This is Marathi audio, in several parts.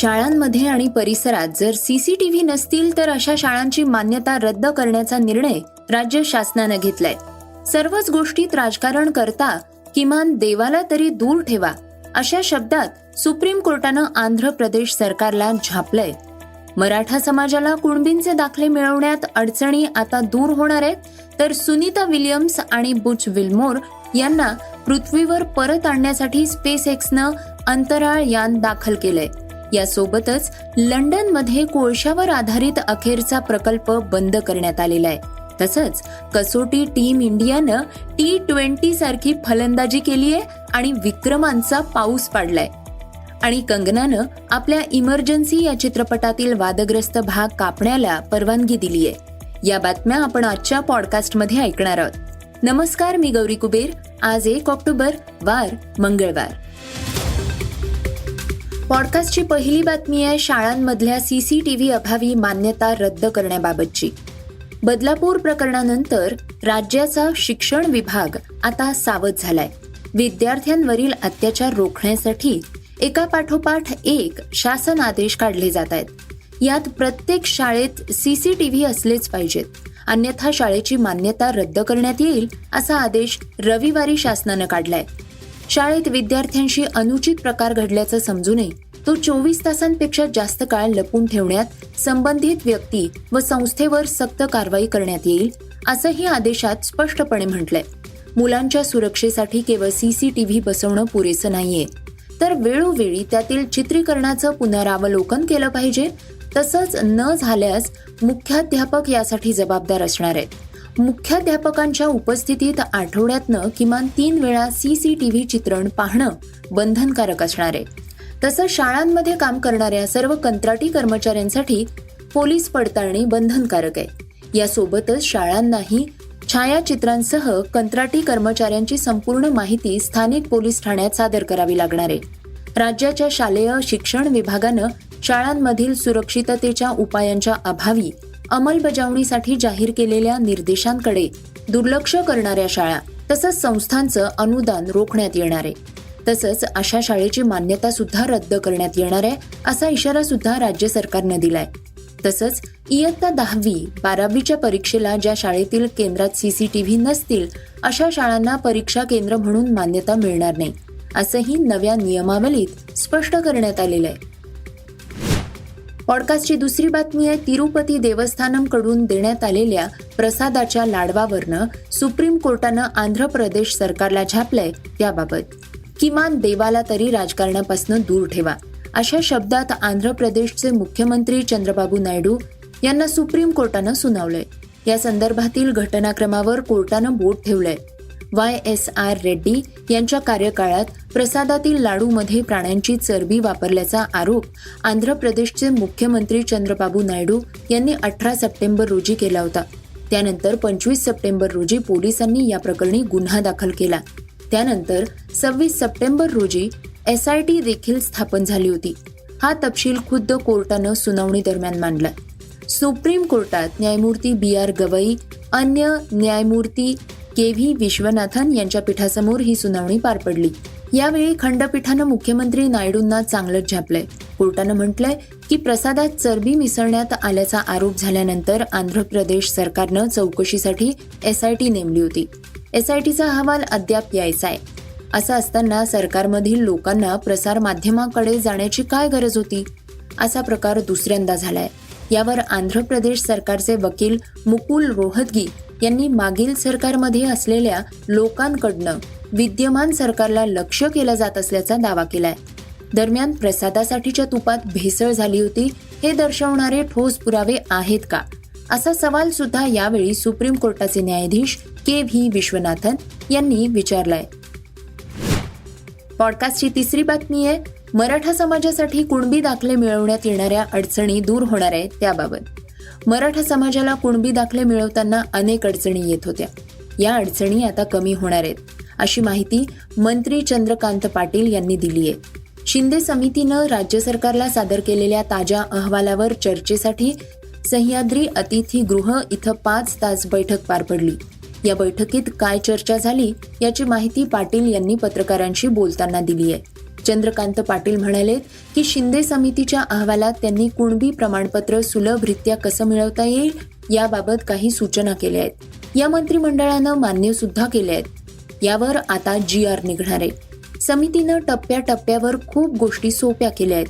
शाळांमध्ये आणि परिसरात जर सीसीटीव्ही नसतील तर अशा शाळांची मान्यता रद्द करण्याचा निर्णय राज्य शासनानं घेतलाय. सर्वच गोष्टीत राजकारण करता किमान देवाला तरी दूर ठेवा अशा शब्दात सुप्रीम कोर्टानं आंध्र प्रदेश सरकारला झापलंय. मराठा समाजाला कुणबींचे दाखले मिळवण्यात अडचणी आता दूर होणार आहेत तर सुनीता विलियम्स आणि बुच विल्मोर यांना पृथ्वीवर परत आणण्यासाठी स्पेस एक्सनं अंतराळ यान दाखल केलंय. यासोबतच लंडनमध्ये कोळशावर आधारित अखेरचा प्रकल्प बंद करण्यात आलेला आहे. तसंच कसोटी टीम इंडियानं टी ट्वेंटी सारखी फलंदाजी केली आहे आणि विक्रमांचा पाऊस पाडलाय. आणि कंगनानं आपल्या इमर्जन्सी या चित्रपटातील वादग्रस्त भाग कापण्याला परवानगी दिली आहे. या बातम्या आपण आजच्या पॉडकास्टमध्ये ऐकणार आहोत. नमस्कार मी गौरी कुबेर. आज एक ऑक्टोबर वार मंगळवार. पॉडकास्टची पहिली बातमी आहे शाळांमधल्या सीसीटीव्ही अभावी मान्यता रद्द करण्याबाबतची. बदलापूर प्रकरणानंतर राज्याचा शिक्षण विभाग आता सावध झालाय. विद्यार्थ्यांवरील अत्याचार रोखण्यासाठी एका पाठोपाठ एक शासन आदेश काढले जात आहेत. यात प्रत्येक शाळेत सीसीटीव्ही असलेच पाहिजेत. अन्यथा शाळेची मान्यता रद्द करण्यात येईल असा आदेश रविवारी शासनानं काढलाय. शाळेत विद्यार्थ्यांशी अनुचित प्रकार घडल्याचं समजूनही तो चोवीस तासांपेक्षा जास्त काळ लपून ठेवण्यात संबंधित व्यक्ती व संस्थेवर सक्त कारवाई करण्यात येईल असंही आदेशात स्पष्टपणे म्हटलंय. मुलांच्या सुरक्षेसाठी केवळ सीसीटीव्ही बसवणं पुरेसं नाहीये. तर वेळोवेळी त्यातील चित्रीकरणाचं पुनरावलोकन केलं पाहिजे तसंच न झाल्यास मुख्याध्यापक यासाठी जबाबदार असणार आहेत. मुख्याध्यापकांच्या उपस्थितीत आठवड्यातनं किमान तीन वेळा सी सी टी व्ही चित्रण पाहणं बंधनकारक असणार आहे. तसं शाळांमध्ये काम करणाऱ्या सर्व कंत्राटी कर्मचाऱ्यांसाठी पोलीस पडताळणी बंधनकारक आहे. यासोबतच शाळांनाही छायाचित्रांसह कंत्राटी कर्मचाऱ्यांची संपूर्ण माहिती स्थानिक पोलीस ठाण्यात सादर करावी लागणार आहे. राज्याच्या शालेय शिक्षण विभागानं शाळांमधील सुरक्षिततेच्या उपायांच्या अभावी अंमलबजावणीसाठी जाहीर केलेल्या निर्देशांकडे दुर्लक्ष करणाऱ्या शाळा तसंच संस्थांचं अनुदान रोखण्यात येणार आहे. तसंच अशा शाळेची मान्यता सुद्धा रद्द करण्यात येणार आहे असा इशारा सुद्धा राज्य सरकारनं दिलाय. तसंच इयत्ता दहावी बारावीच्या परीक्षेला ज्या शाळेतील केंद्रात सीसीटीव्ही नसतील अशा शाळांना परीक्षा केंद्र म्हणून मान्यता मिळणार नाही असंही नव्या नियमावलीत स्पष्ट करण्यात आलेलं आहे. पॉडकास्टची दुसरी बातमी आहे तिरुपती देवस्थानमकडून देण्यात आलेल्या प्रसादाच्या लाडवावरनं सुप्रीम कोर्टानं आंध्र प्रदेश सरकारला झापलंय त्याबाबत किमान देवाला तरी राजकारणापासून दूर ठेवा. अशा शब्दात आंध्र प्रदेशचे मुख्यमंत्री चंद्रबाबू नायडू यांना सुप्रीम कोर्टानं सुनावलंय. या संदर्भातील घटनाक्रमावर कोर्टानं बोट ठेवलंय. वाय एस आर रेड्डी यांच्या कार्यकाळात प्रसादातील लाडूमध्ये प्राण्यांची चरबी वापरल्याचा आरोप आंध्र प्रदेशचे मुख्यमंत्री चंद्रबाबू नायडू यांनी अठरा सप्टेंबर रोजी केला होता. त्यानंतर पंचवीस सप्टेंबर रोजी पोलिसांनी या प्रकरणी गुन्हा दाखल केला. त्यानंतर सव्वीस सप्टेंबर रोजी एसआयटी देखील स्थापन झाली होती. हा तपशील खुद्द कोर्टानं सुनावणी दरम्यान मांडला. सुप्रीम कोर्टात न्यायमूर्ती बी आर गवई अन्य न्यायमूर्ती के व्ही विश्वनाथन यांच्या पीठासमोर ही सुनावणी पार पडली. यावेळी खंडपीठानं मुख्यमंत्री नायडूंना चांगलंच झापलंय. कोर्टानं म्हटलंय की प्रसादात चरबी मिसळण्यात आल्याचा आरोप झाल्यानंतर आंध्र प्रदेश सरकारनं चौकशीसाठी एसआयटी नेमली होती. एसआयटीचा अहवाल अद्याप यायचा आहे. असं असताना सरकारमधील लोकांना प्रसार माध्यमाकडे जाण्याची काय गरज होती? असा प्रकार दुसऱ्यांदा झालाय. यावर आंध्र प्रदेश सरकारचे वकील मुकुल रोहतगी यांनी मागील सरकारमध्ये असलेल्या लोकांकडनं विद्यमान सरकारला लक्ष केलं जात असल्याचा दावा केलाय. दरम्यान प्रसादासाठीच्या तुपात भेसळ झाली होती हे दर्शवणारे ठोस पुरावे आहेत का? असा सवाल सुद्धा यावेळी सुप्रीम कोर्टाचे न्यायाधीश के व्ही विश्वनाथन यांनी विचारलाय. पॉडकास्टची तिसरी बातमी आहे मराठा समाजासाठी कुणबी दाखले मिळवण्यात येणाऱ्या अडचणी दूर होणार आहेत त्याबाबत. मराठा समाजाला कुणबी दाखले मिळवताना अनेक अडचणी येत होत्या. या अडचणी आता कमी होणार आहेत. अशी माहिती मंत्री चंद्रकांत पाटील यांनी दिली आहे. शिंदे समितीनं राज्य सरकारला सादर केलेल्या ताज्या अहवालावर चर्चेसाठी सह्याद्री अतिथी गृह इथं पाच तास बैठक पार पडली. या बैठकीत काय चर्चा झाली याची माहिती पाटील यांनी पत्रकारांशी बोलताना दिली आहे. चंद्रकांत पाटील म्हणाले की शिंदे समितीच्या अहवालात त्यांनी कुणबी प्रमाणपत्र सुलभरित्या कसं मिळवता येईल याबाबत काही सूचना केल्या आहेत. या मंत्रिमंडळानं मान्य सुद्धा केल्या आहेत. यावर आता जी आर निघणार आहे. समितीनं टप्प्याटप्प्यावर खूप गोष्टी सोप्या केल्या आहेत.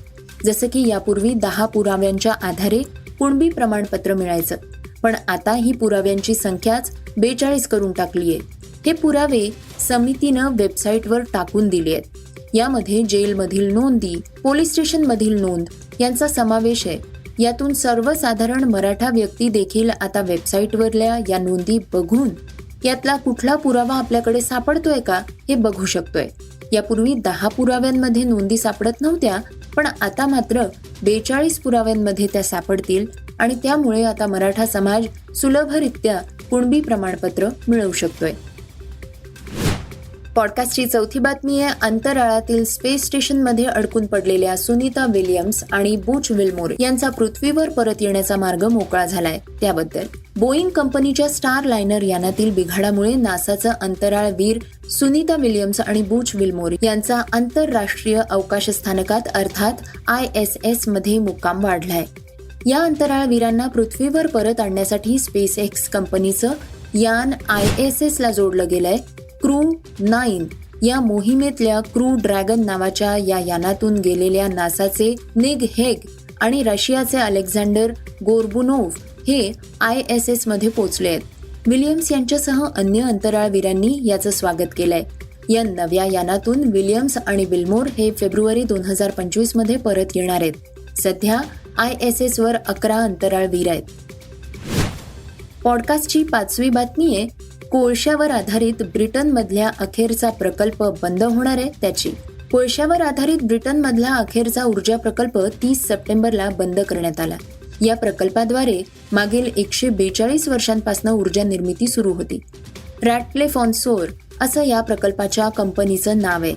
जसं की यापूर्वी दहा पुराव्यांच्या आधारे कुणबी प्रमाणपत्र मिळायचं. पण आता ही पुराव्यांची संख्याच बेचाळीस करून टाकली आहे. हे पुरावे समितीनं वेबसाईटवर टाकून दिले आहेत. यामध्ये जेलमधील नोंदी पोलीस स्टेशनमधील नोंद यांचा समावेश आहे. यातून सर्वसाधारण मराठा व्यक्ती देखील आता वेबसाईटवरल्या या नोंदी बघून यातला कुठला पुरावा आपल्याकडे सापडतोय का हे बघू शकतोय. यापूर्वी दहा पुराव्यांमध्ये नोंदी सापडत नव्हत्या पण आता मात्र बेचाळीस पुराव्यांमध्ये त्या सापडतील आणि त्यामुळे आता मराठा समाज सुलभरित्या कुणबी प्रमाणपत्र मिळवू शकतोय. पॉडकास्टची चौथी बातमी आहे अंतराळातील स्पेस स्टेशनमध्ये अडकून पडलेल्या सुनीता विलियम्स आणि बुच विल्मोर यांचा पृथ्वीवर परत येण्याचा मार्ग मोकळा झालाय. त्याबद्दल बोईंग कंपनीच्या स्टार लायनर यानातील बिघाडामुळे नासाचं अंतराळवीर सुनीता विलियम्स आणि बुच विल्मोर यांचा आंतरराष्ट्रीय अवकाश स्थानकात अर्थात आय एस एसमध्ये मुक्काम वाढलाय. या अंतराळवीरांना पृथ्वीवर परत आणण्यासाठी स्पेस एक्स कंपनीचं यान आय एस एस ला जोडलं गेलंय. क्रू नाईन या मोहिमेतल्या क्रू ड्रॅगन नावाच्या या यानातून गेलेल्या नासाचे निग हेग आणि रशियाचे अलेक्झांडर गोरबुनोव्ह हे आय एस एसमध्ये पोहोचले आहेत. विलियम्स यांच्यासह अन्य अंतराळवीरांनी याचं स्वागत केलंय. या नव्या यानातून विलियम्स आणि विल्मोर हे फेब्रुवारी दोन हजार पंचवीसमध्ये परत येणार आहेत. सध्या आय एस एस वर अकरा अंतराळवीर आहेत. पॉडकास्टची पाचवी बातमी आहे कोळशावर आधारित ब्रिटनमधल्या अखेरचा प्रकल्प बंद होणार आहे त्याची. कोळशावर आधारित ब्रिटनमधला अखेरचा ऊर्जा प्रकल्प तीस सप्टेंबरला बंद करण्यात आला. या प्रकल्पाद्वारे मागील एकशे बेचाळीस वर्षांपासून ऊर्जा निर्मिती सुरू होती. रॅटले फॉन्सोर असं या प्रकल्पाच्या कंपनीचं नाव आहे.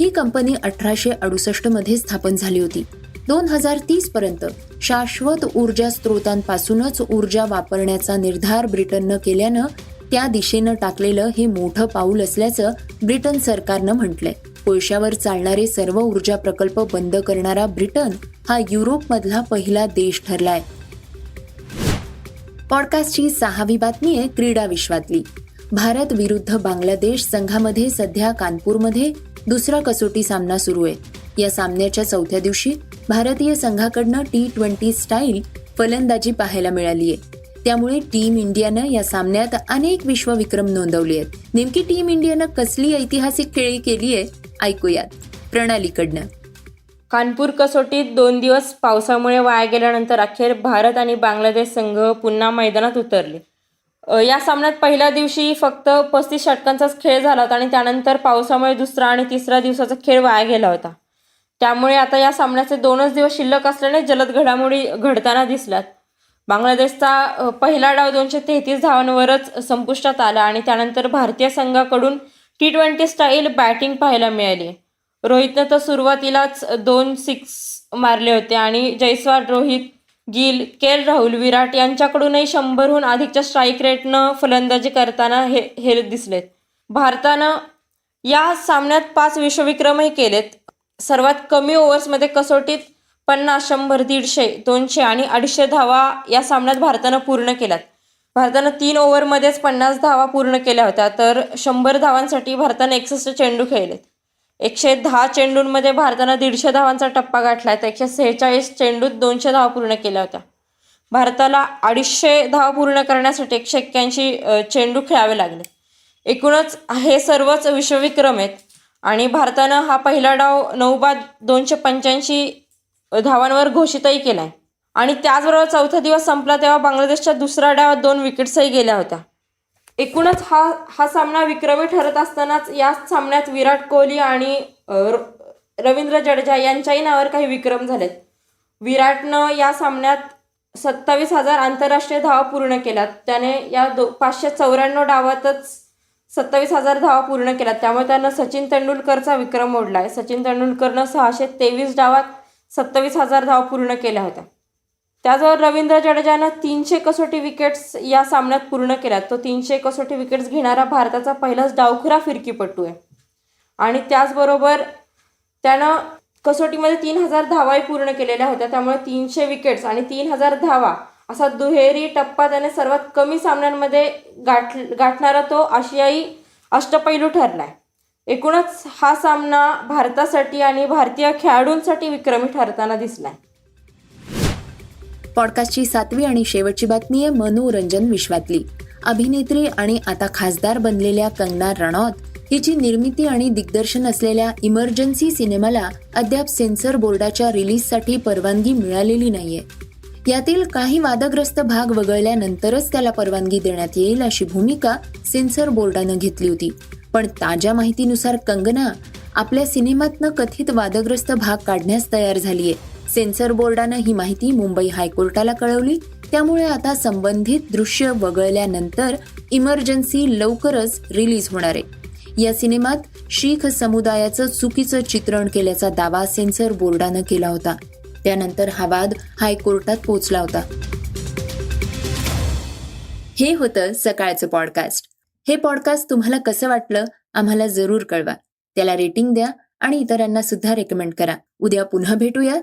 ही कंपनी अठराशे अडुसष्टमध्ये स्थापन झाली होती. दोन हजार तीस पर्यंत शाश्वत ऊर्जा स्रोतांपासूनच ऊर्जा वापरण्याचा निर्धार ब्रिटननं केल्यानं त्या दिशेनं टाकलेलं हे मोठं पाऊल असल्याचं ब्रिटन सरकारनं म्हटलंय. कोळशावर चालणारे सर्व ऊर्जा प्रकल्प बंद करणारा ब्रिटन हा युरोपमधला पहिला देश ठरलाय. पॉडकास्टची सहावी बातमी आहे क्रीडा विश्वातली. भारत विरुद्ध बांगलादेश संघामध्ये सध्या कानपूरमध्ये दुसरा कसोटी सामना सुरू आहे. या सामन्याच्या चौथ्या दिवशी भारतीय संघाकडनं टी ट्वेंटी स्टाईल फलंदाजी पाहायला मिळाली आहे. त्यामुळे टीम इंडियानं या सामन्यात अनेक विश्वविक्रम नोंदवले आहेत. नेमकी टीम इंडियानं कसली ऐतिहासिक खेळी केली आहे ऐकूयात. प्रणालीकडनं. कानपूर कसोटीत दोन दिवस पावसामुळे वाया गेल्यानंतर अखेर भारत आणि बांगलादेश संघ पुन्हा मैदानात उतरले. या सामन्यात पहिल्या दिवशी फक्त पस्तीस षटकांचाच खेळ झाला होता आणि त्यानंतर पावसामुळे दुसरा आणि तिसरा दिवसाचा खेळ वाया गेला होता. त्यामुळे आता या सामन्याचे दोनच दिवस शिल्लक असल्याने जलद घडामोडी घडताना दिसल्यात. बांगलादेशचा पहिला डाव दोनशे तेहतीस धावांवरच संपुष्टात आला आणि त्यानंतर भारतीय संघाकडून टी ट्वेंटी स्टाईल बॅटिंग पाहायला मिळाली. रोहितनं तर सुरुवातीलाच दोन सिक्स मारले होते आणि जयस्वाल रोहित गिल के एल राहुल विराट यांच्याकडूनही शंभरहून अधिकच्या स्ट्राईक रेटनं फलंदाजी करताना हे हे दिसलेत. भारतानं या सामन्यात पाच विश्वविक्रमही केलेत. सर्वात कमी ओव्हर्समध्ये कसोटीत पन्नास शंभर दीडशे दोनशे आणि अडीचशे धावा या सामन्यात भारतानं पूर्ण केल्यात. भारतानं तीन ओव्हरमध्येच पन्नास धावा पूर्ण केल्या होत्या तर शंभर धावांसाठी भारतानं एकसष्ट चेंडू खेळलेत. एकशे दहा चेंडूंमध्ये भारतानं दीडशे धावांचा टप्पा गाठला तर एकशे सेहेचाळीस चेंडूत दोनशे धावा पूर्ण केल्या होत्या. भारताला अडीचशे धावा पूर्ण करण्यासाठी एकशे एक्क्याऐंशी चेंडू खेळावे लागले. एकूणच हे सर्वच विश्वविक्रम आहेत आणि भारतानं हा पहिला डाव नऊ बाद दोनशे पंच्याऐंशी धावांवर घोषितही केला आहे आणि त्याचबरोबर चौथा दिवस संपला तेव्हा बांगलादेशच्या दुसऱ्या डावात दोन विकेट्सही गेल्या होत्या. एकूणच हा हा सामना विक्रमी ठरत असतानाच या सामन्यात विराट कोहली आणि रवींद्र जडेजा यांच्याही नावावर काही विक्रम झालेत. विराटनं या सामन्यात सत्तावीस हजार आंतरराष्ट्रीय धावा पूर्ण केल्यात. त्याने या दो पाचशे चौऱ्याण्णव डावातच सत्तावीस हजार धावा पूर्ण केल्यात. त्यामुळे त्यानं सचिन तेंडुलकरचा विक्रम मोडला आहे सचिन तेंडुलकरनं सहाशे तेवीस डावात सत्तावीस हजार धावा पूर्ण केल्या होत्या. त्याजवळ रवींद्र जडेजानं तीनशे कसोटी विकेट्स या सामन्यात पूर्ण केल्यात. तो तीनशे कसोटी विकेट्स घेणारा भारताचा पहिलाच डावखुरा फिरकीपटू आहे. आणि त्याचबरोबर त्यानं कसोटीमध्ये तीन हजार धावाही पूर्ण केलेल्या होत्या. त्यामुळे तीनशे विकेट्स आणि तीन हजार धावा असा दुहेरी टप्पा त्याने सर्वात कमी सामन्यांमध्ये गाठ गाठणारा तो आशियाई अष्टपैलू ठरलाय. एकूणच हा सामना भारतासाठी आणि भारतीय खेळाडूंसाठी विक्रमी ठरताना दिसलाय. पॉडकास्टची सातवी आणि शेवटची बातमी आहे मनोरंजन विश्वातली. अभिनेत्री आणि आता खासदार बनलेल्या कंगना रनौत हिची निर्मिती आणि दिग्दर्शन असलेल्या इमर्जन्सी सिनेमाला अद्याप सेन्सर बोर्डाच्या रिलीजसाठी परवानगी मिळालेली नाहीये. यातील काही वादग्रस्त भाग वगळल्यानंतरच त्याला परवानगी देण्यात येईल अशी भूमिका सेन्सर बोर्डानं घेतली होती. पण ताज्या माहितीनुसार कंगना आपल्या सिनेमातनं कथित वादग्रस्त भाग काढण्यास तयार झालीय. सेन्सर बोर्डानं ही माहिती मुंबई हायकोर्टाला कळवली. त्यामुळे आता संबंधित दृश्य वगळल्यानंतर इमर्जन्सी लवकरच रिलीज होणार आहे. या सिनेमात शीख समुदायाचं चुकीचं चित्रण केल्याचा दावा सेन्सर बोर्डानं केला होता. त्यानंतर हा वाद हायकोर्टात पोहोचला होता. हे होतं सकाळचं पॉडकास्ट. हे पॉडकास्ट तुम्हाला कसं वाटलं आम्हाला जरूर कळवा. त्याला रेटिंग द्या आणि इतरांना सुद्धा रेकमेंड करा. उद्या पुन्हा भेटूयात.